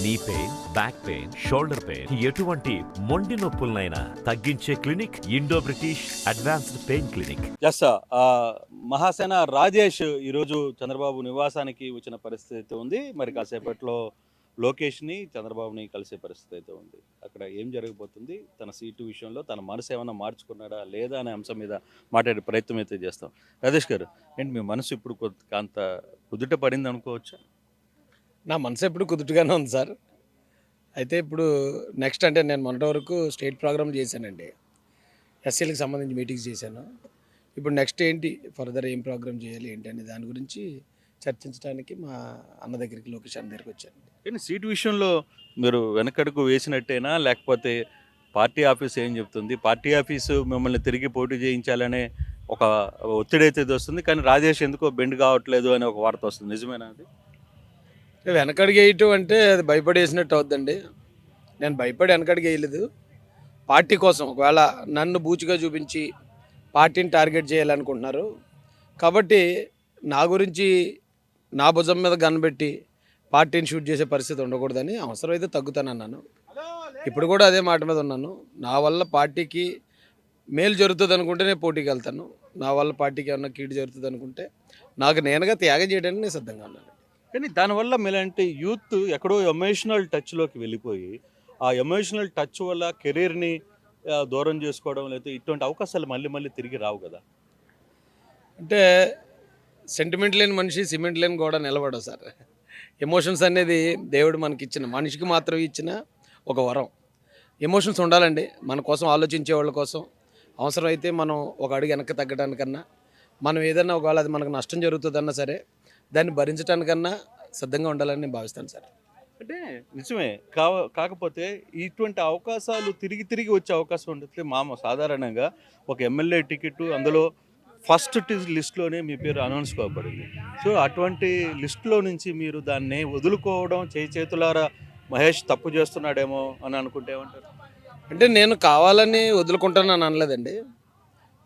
Knee pain back pain shoulder pain ఎటువంటి మొండి నొప్పులనైనా తగ్గించే clinic Indo British advanced pain clinic. Yes Mahasena Rajesh ఈరోజు చంద్రబాబు నివాసానికి వచ్చిన పరిస్థితి అయితే ఉంది. మరి కాసేపట్లో లోకేష్ని చంద్రబాబుని కలిసే పరిస్థితి అయితే ఉంది. అక్కడ ఏం జరగబోతుంది? తన సీటు విషయంలో తన మనసు ఏమైనా మార్చుకున్నాడా లేదా అనే అంశం మీద మాట్లాడే ప్రయత్నం అయితే చేస్తాం. రాజేష్ గారు ఏంటి మీ మనసు ఇప్పుడు కొంత కుదుట పడింది అనుకోవచ్చా నా మనసు ఎప్పుడు కుదుటగానే ఉంది సార్. అయితే ఇప్పుడు నెక్స్ట్ అంటే నేను మొన్నటి వరకు స్టేట్ ప్రోగ్రామ్ చేశానండి. ఎస్సీలకు సంబంధించి మీటింగ్స్ చేశాను. ఇప్పుడు నెక్స్ట్ ఏంటి? ఫర్దర్ ఏం ప్రోగ్రామ్ చేయాలి? ఏంటి? అనే దాని గురించి చర్చించడానికి మా అన్న దగ్గరికి లోకేష్ అన్న దగ్గరికి వచ్చాను. కానీ సీటు విషయంలో మీరు వెనకడుగు వేసినట్టేనా? లేకపోతే పార్టీ ఆఫీస్ ఏం చెప్తుంది? పార్టీ ఆఫీసు మిమ్మల్ని తిరిగి పోటీ చేయించాలనే ఒక ఒత్తిడి అయితే ఇది వస్తుంది. కానీ రాజేష్ ఎందుకో బెండ్ కావట్లేదు అనే ఒక వార్త వస్తుంది. నిజమేనా అది? వెనకడికి వేయటం అంటే అది భయపడేసినట్టు అవుద్దండి. నేను భయపడి వెనకడికి వేయలేదు. పార్టీ కోసం ఒకవేళ నన్ను బూచిగా చూపించి పార్టీని టార్గెట్ చేయాలనుకుంటున్నారు. కాబట్టి నా గురించి నా భుజం మీద కనబెట్టి పార్టీని షూట్ చేసే పరిస్థితి ఉండకూడదని అవసరమైతే తగ్గుతానన్నాను. ఇప్పుడు కూడా అదే మాట మీద ఉన్నాను. నా వల్ల పార్టీకి మేలు జరుగుతుంది అనుకుంటే నేను పోటీకి వెళ్తాను. నా వల్ల పార్టీకి ఏమన్నా కీడు జరుగుతుంది అనుకుంటే నాకు నేనుగా త్యాగం చేయడానికి నేను సిద్ధంగా ఉన్నాను. కానీ దానివల్ల మీలాంటి యూత్ ఎక్కడో ఎమోషనల్ టచ్లోకి వెళ్ళిపోయి ఆ ఎమోషనల్ టచ్ వల్ల కెరీర్ని దూరం చేసుకోవడం లేదా ఇటువంటి అవకాశాలు మళ్ళీ మళ్ళీ తిరిగి రావు కదా? అంటే సెంటిమెంట్ లేని మనిషి సిమెంట్ లేని కూడా నిలబడవు సార్. ఎమోషన్స్ అనేది దేవుడు మనకి ఇచ్చిన మనిషికి మాత్రం ఇచ్చిన ఒక వరం. ఎమోషన్స్ ఉండాలండి. మన కోసం ఆలోచించే వాళ్ళ కోసం. అవసరమైతే మనం ఒక అడుగు వెనక్కి తగ్గడానికన్నా మనం ఏదైనా ఒకవేళ అది మనకు నష్టం జరుగుతుందన్నా సరే దాన్ని భరించడానికన్నా సిద్ధంగా ఉండాలని నేను భావిస్తాను సార్. అంటే నిజమే. కా కాకపోతే ఇటువంటి అవకాశాలు తిరిగి తిరిగి వచ్చే అవకాశం ఉంటుంది మామ. సాధారణంగా ఒక ఎమ్మెల్యే టికెట్ అందులో ఫస్ట్ లిస్ట్లోనే మీ పేరు అనౌన్స్ కాబడింది. సో అటువంటి లిస్టులో నుంచి మీరు దాన్ని వదులుకోవడం చేయి చేతులారా మహేష్ తప్పు చేస్తున్నాడేమో అని అనుకుంటే ఏమంటారు? అంటే నేను కావాలని వదులుకుంటానని అనలేదండి.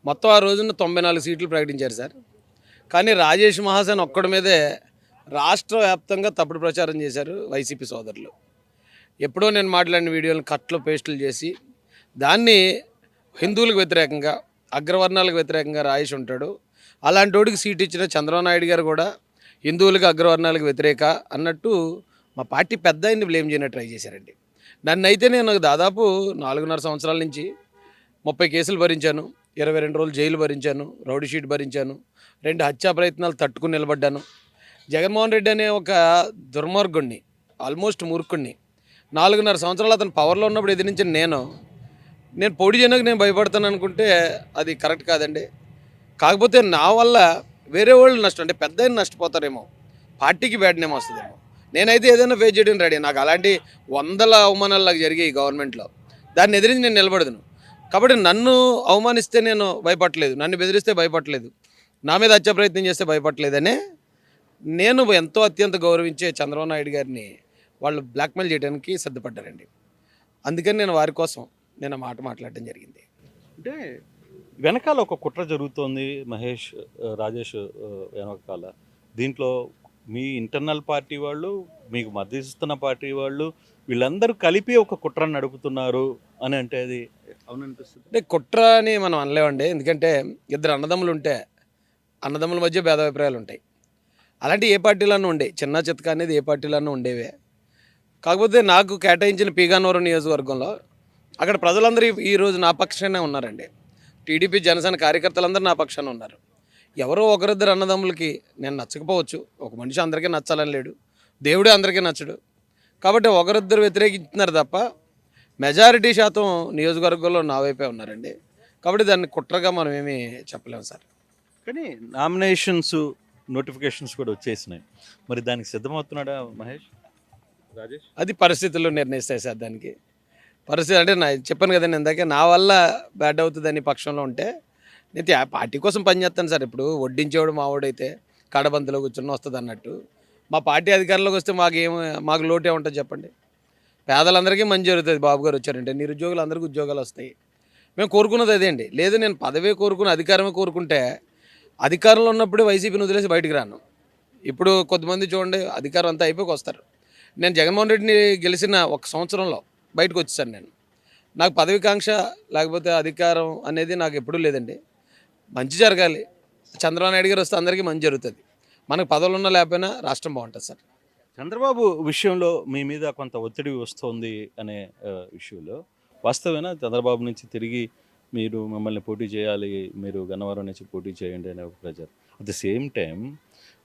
మొత్తం ఆ రోజున తొంభై నాలుగు సీట్లు ప్రకటించారు సార్. కానీ రాజేష్ మహాసేన్ ఒక్కడి మీదే రాష్ట్ర వ్యాప్తంగా తప్పుడు ప్రచారం చేశారు వైసీపీ సోదరులు. ఎప్పుడో నేను మాట్లాడిన వీడియోలను కట్లు పేస్టులు చేసి దాన్ని హిందువులకు వ్యతిరేకంగా అగ్రవర్ణాలకు వ్యతిరేకంగా రాయేష్ ఉంటాడు. అలాంటి వాడికి సీట్ ఇచ్చిన చంద్రబాబు నాయుడు గారు కూడా హిందువులకు అగ్రవర్ణాలకు వ్యతిరేక అన్నట్టు మా పార్టీ పెద్ద ఆయన్ని బ్లేమ్ చేయడానికి ట్రై చేశారండి. నన్ను అయితే నేను దాదాపు నాలుగున్నర సంవత్సరాల నుంచి ముప్పై కేసులు భరించాను. ఇరవై రెండు రోజులు జైలు భరించాను రౌడీ షీట్ భరించాను రెండు హత్యా ప్రయత్నాలు తట్టుకుని నిలబడ్డాను. జగన్మోహన్ రెడ్డి అనే ఒక దుర్మార్గుణ్ణి ఆల్మోస్ట్ మూర్ఖుణ్ణి. నాలుగున్నర సంవత్సరాలు అతను పవర్లో ఉన్నప్పుడు ఎదిరించిన నేను నేను పోటీ చేయడానికి నేను భయపడతాను అనుకుంటే అది కరెక్ట్ కాదండి. కాకపోతే నా వల్ల వేరే వాళ్ళు నష్టం అంటే పెద్ద నష్టపోతారేమో పార్టీకి బ్యాడ్ నేమ్ వస్తుందేమో. నేనైతే ఏదైనా ఫేస్ చేయడం రెడీ నాకు అలాంటి వందల అవమానాలు నాకు జరిగాయి ఈ గవర్నమెంట్లో దాన్ని ఎదిరించి నేను నిలబడదును. కాబట్టి నన్ను అవమానిస్తే నేను భయపడలేదు నన్ను బెదిరిస్తే భయపడలేదు నా మీద హత్య ప్రయత్నం చేస్తే భయపడలేదనే నేను ఎంతో అత్యంత గౌరవించే చంద్రబాబు నాయుడు గారిని వాళ్ళు బ్లాక్మెయిల్ చేయడానికి సిద్ధపడ్డారండి. అందుకని నేను వారి కోసం నేను ఆ మాట మాట్లాడడం జరిగింది. అంటే వెనకాల ఒక కుట్ర జరుగుతోంది మహేష్ రాజేష్ వెనకాల. దీంట్లో మీ ఇంటర్నల్ పార్టీ వాళ్ళు మీకు మద్దతిస్తున్న పార్టీ వాళ్ళు వీళ్ళందరూ కలిపి ఒక కుట్రను నడుపుతున్నారు అని అంటే అది అవుననిపిస్తుంది. అంటే కుట్ర అని మనం అనలేమండి. ఎందుకంటే ఇద్దరు అన్నదమ్ములు ఉంటే అన్నదమ్ముల మధ్య భేదాభిప్రాయాలు ఉంటాయి. అలాంటి ఏ పార్టీలోనూ ఉండే చిన్న చితక అనేది ఏ పార్టీలోనూ ఉండేవే. కాకపోతే నాకు కేటాయించిన పీగానవరం నియోజకవర్గంలో అక్కడ ప్రజలందరూ ఈ- రోజు నా పక్షానే ఉన్నారండి. టీడీపీ జనసేన కార్యకర్తలందరూ నా పక్షాన ఉన్నారు. ఎవరో ఒకరిద్దరు అన్నదమ్ములకి నేను నచ్చకపోవచ్చు. ఒక మనిషి అందరికీ నచ్చాలని లేడు. దేవుడే అందరికీ నచ్చడు. కాబట్టి ఒకరిద్దరు వ్యతిరేకిస్తున్నారు తప్ప మెజారిటీ శాతం నియోజకవర్గంలో నా వైపే ఉన్నారండి. కాబట్టి దాన్ని కుట్రగా మనం ఏమీ చెప్పలేము సార్. కానీ నామినేషన్స్ నోటిఫికేషన్స్ కూడా వచ్చేసినాయి. మరి దానికి సిద్ధమవుతున్నాడా మహేష్? రాజేష్? అది పరిస్థితుల్లో నిర్ణయిస్తాయి సార్ దానికి. పరిస్థితి అంటే నా చెప్పాను కదండి ఇందాక నా వల్ల బ్యాడ్ అవుతుందని పక్షంలో ఉంటే నేను త్యా- పార్టీ కోసం పనిచేస్తాను సార్. ఇప్పుడు వడ్డించేవాడు మావాడైతే కడబంతలో కూర్చొని వస్తుంది అన్నట్టు. మా పార్టీ అధికారంలోకి వస్తే మాకు ఏం మాకు లోటే ఉంటుంది చెప్పండి. పేదలందరికీ మంచి జరుగుతుంది. బాబు గారు వచ్చారంటే నిరుద్యోగులు అందరికీ ఉద్యోగాలు వస్తాయి. మేము కోరుకున్నది అదే అండి. లేదు నేను పదవే కోరుకుని అధికారమే కోరుకుంటే అధికారంలో ఉన్నప్పుడే వైసీపీని వదిలేసి బయటికి రాను. ఇప్పుడు కొంతమంది చూడండి అధికారం అంతా అయిపోయి వస్తారు. నేను జగన్మోహన్ రెడ్డిని గెలిచిన ఒక సంవత్సరంలో బయటకు వచ్చేసాను నేను. నాకు పదవికాంక్ష లేకపోతే అధికారం అనేది నాకు ఎప్పుడూ లేదండి. మంచి జరగాలి. చంద్రబాబు నాయుడు గారు వస్తే అందరికీ మంచి జరుగుతుంది. మనకు పదవులు ఉన్నా లేకపోయినా రాష్ట్రం బాగుంటుంది సార్. చంద్రబాబు విషయంలో మీ మీద కొంత ఒత్తిడి వస్తుంది అనే ఆ, విషయంలో వాస్తవేనా? చంద్రబాబు నుంచి తిరిగి మీరు మమ్మల్ని పోటీ చేయాలి మీరు గన్నవరం నుంచి పోటీ చేయండి అనే ఒక ప్రచారం. అట్ ద సేమ్ టైం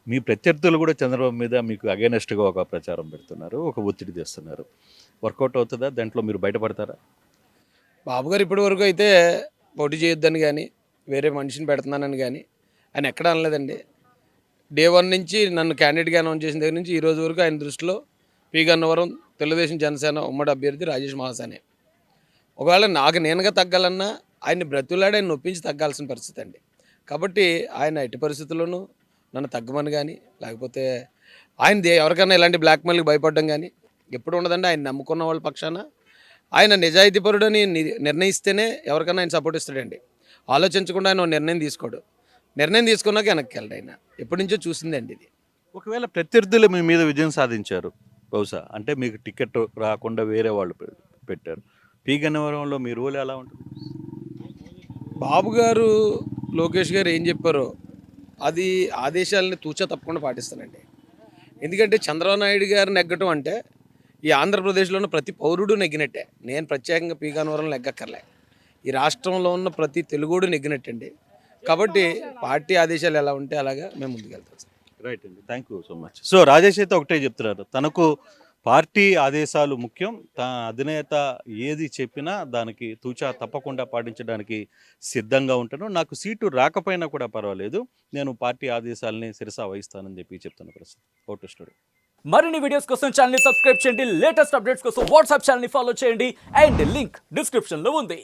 మీ ప్రత్యర్థులు కూడా చంద్రబాబు మీద మీకు అగైనెస్ట్గా ఒక ప్రచారం పెడుతున్నారు ఒక ఒత్తిడి తెస్తున్నారు. వర్కౌట్ అవుతుందా? దాంట్లో మీరు బయటపడతారా? బాబు గారు ఇప్పటి వరకు అయితే పోటీ చేయొద్దని కానీ వేరే మనిషిని పెడుతున్నానని కానీ ఆయన ఎక్కడ అనలేదండి. డే వన్ నుంచి నన్ను క్యాండిడేట్గా అనౌన్స్ చేసిన దగ్గర నుంచి ఈ రోజు వరకు ఆయన దృష్టిలో పి గన్నవరం తెలుగుదేశం జనసేన ఉమ్మడి అభ్యర్థి రాజేష్ మహాసానే. ఒకవేళ నాకు నేనుగా తగ్గాలన్నా ఆయన్ని బ్రతులాడి ఆయన నొప్పించి తగ్గాల్సిన పరిస్థితి అండి. కాబట్టి ఆయన ఎట్టి పరిస్థితుల్లోనూ నన్ను తగ్గమని కానీ లేకపోతే ఆయన దే- ఎవరికైనా ఇలాంటి బ్లాక్మెయిల్కి భయపడడం కానీ ఎప్పుడు ఉండదండి. ఆయన నమ్ముకున్న వాళ్ళ పక్షాన. ఆయన నిజాయితీపరుడని ని- నిర్ణయిస్తేనే ఎవరికైనా ఆయన సపోర్ట్ ఇస్తాడండి. ఆలోచించకుండా ఆయన నిర్ణయం తీసుకోడు. నిర్ణయం తీసుకున్నాక వెనక్కి వెళ్ళడు ఆయన. ఎప్పటి నుంచో చూసిందండి ఇది. ఒకవేళ ప్రత్యర్థులు మీ మీద విజయం సాధించారు బహుశా అంటే మీకు టికెట్ రాకుండా వేరే వాళ్ళు పెట్టారు. పి. గన్నవరంలో మీ రూల్ ఎలా ఉంటుంది? బాబు గారు లోకేష్ గారు ఏం చెప్పారో అది ఆదేశాలని తూచా తప్పకుండా పాటిస్తానండి. ఎందుకంటే చంద్రబాబు నాయుడు గారు నెగ్గటం అంటే ఈ ఆంధ్రప్రదేశ్లో ఉన్న ప్రతి పౌరుడు నెగ్గినట్టే. నేను ప్రత్యేకంగా పీగానవరం నెగ్గక్కర్లే. ఈ రాష్ట్రంలో ఉన్న ప్రతి తెలుగుడు నెగ్గినట్టండి. కాబట్టి పార్టీ ఆదేశాలు ఎలా ఉంటే అలాగా మేము ముందుకెళ్తాం సార్. రైట్ అండి. Thank you so much so Rajesh అయితే ఒకటే చెప్తున్నారు. తనకు పార్టీ ఆదేశాలు ముఖ్యం. తన అధినేత ఏది చెప్పినా దానికి తూచా తప్పకుండా పాటించడానికి సిద్ధంగా ఉంటాను నాకు సీటు రాకపోయినా కూడా పర్వాలేదు. నేను పార్టీ ఆదేశాలని శిరసా వహిస్తానని చెప్పి చెప్తున్న ప్రస్తుతం. ఓటు స్టూడియో మరిన్ని వీడియోస్ కోసం ఛానల్ సబ్స్క్రైబ్ చేయండి. లేటెస్ట్ అప్డేట్స్ కోసం వాట్సాప్ ఛానల్ ఫాలో చేయండి. అండ్ లింక్ డిస్క్రిప్షన్లో ఉంది.